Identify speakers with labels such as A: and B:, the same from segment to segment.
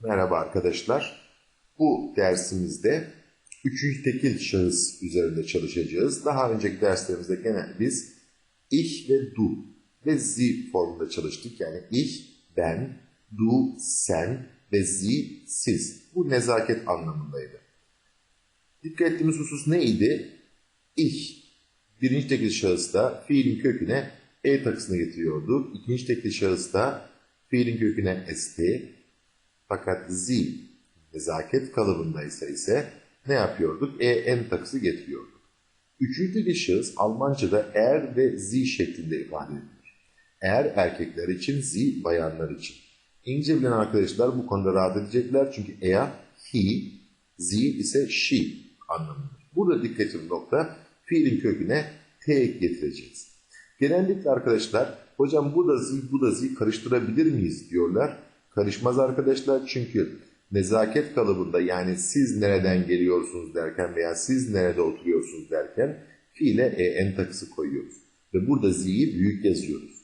A: Merhaba arkadaşlar. Bu dersimizde üçüncü tekil şahıs üzerinde çalışacağız. Daha önceki derslerimizde gene biz ich ve du ve sie formunda çalıştık. Yani ich, ben, du, sen ve sie, siz. Bu nezaket anlamındaydı. Dikkat ettiğimiz husus neydi? Ich, birinci tekil şahısta fiilin köküne e takısını getiriyorduk. İkinci tekil şahısta fiilin köküne st, fakat z nezaket kalıbındaysa ise ne yapıyorduk? E en takısı getiriyorduk. Üçüncü bir şahıs Almanca'da er ve z şeklinde ifade edilir. Er erkekler için, z bayanlar için. İngilizce bilen arkadaşlar bu konuda rahat edecekler çünkü er, he, z ise she anlamındadır. Burada dikkatim nokta fiilin köküne t getireceğiz. Genellikle arkadaşlar hocam bu da z, bu da z karıştırabilir miyiz diyorlar. Karışmaz arkadaşlar çünkü nezaket kalıbında yani siz nereden geliyorsunuz derken veya siz nerede oturuyorsunuz derken fiile en takısı koyuyoruz. Ve burada z'yi büyük yazıyoruz.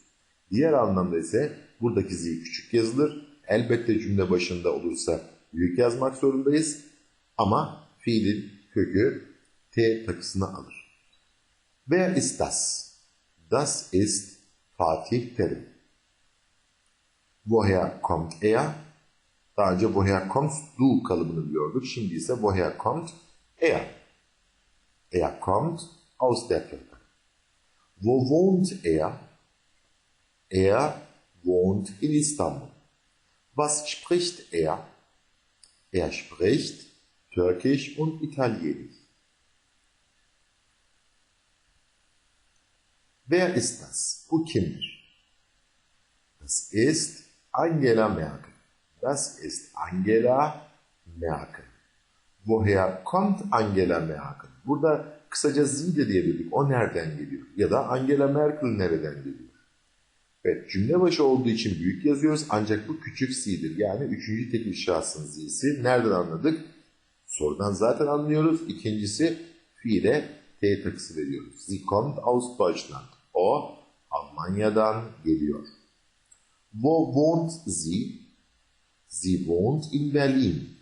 A: Diğer anlamda ise buradaki z küçük yazılır. Elbette cümle başında olursa büyük yazmak zorundayız. Ama fiilin kökü t takısını alır. Wer ist das? Das ist Fatih Terim. Woher kommt er? Daha önce woher kommst du kalıbını biliyorduk. Şimdi ise woher kommt er? Er kommt aus der Türkei. Wo wohnt er? Er wohnt in Istanbul. Was spricht er? Er spricht Türkisch und Italienisch. Wer ist das? Bu kimdir? Das ist Angela Merkel. Das ist Angela Merkel. Woher kommt Angela Merkel? Burada kısaca Z de diyebildik. O nereden geliyor? Ya da Angela Merkel nereden geliyor? Evet cümle başı olduğu için büyük yazıyoruz ancak bu küçük C'dir. Yani üçüncü tekil şahsın Z'si. Nereden anladık? Sorudan zaten anlıyoruz. İkincisi fiile T takısı veriyoruz. Sie kommt aus Deutschland. O Almanya'dan geliyor. Wo wohnt sie? Sie wohnt in Berlin.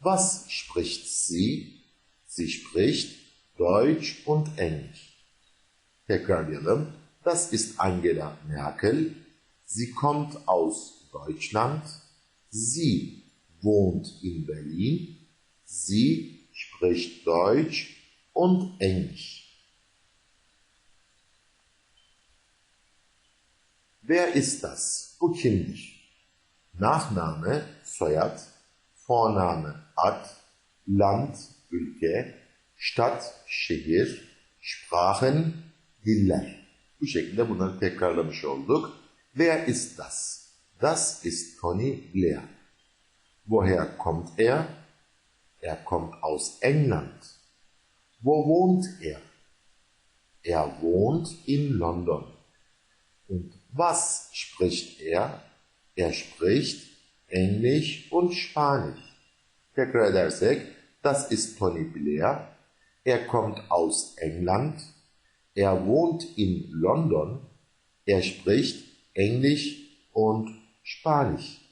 A: Was spricht sie? Sie spricht Deutsch und Englisch. Tekrarlayalım. Das ist Angela Merkel. Sie kommt aus Deutschland. Sie wohnt in Berlin. Sie spricht Deutsch und Englisch. Wer ist das? Bu kimdir? Nachname, soyad, Vorname, ad, Land, ülke, Stadt, şehir, Sprachen, diller. Bu şekilde bunları tekrarlamış olduk. Wer ist das? Das ist Tony Blair. Woher kommt er? Er kommt aus England. Wo wohnt er? Er wohnt in London. Und was spricht er? Er spricht Englisch und Spanisch. Tekrar edersek, das ist Tony Blair. Er kommt aus England. Er wohnt in London. Er spricht Englisch und Spanisch.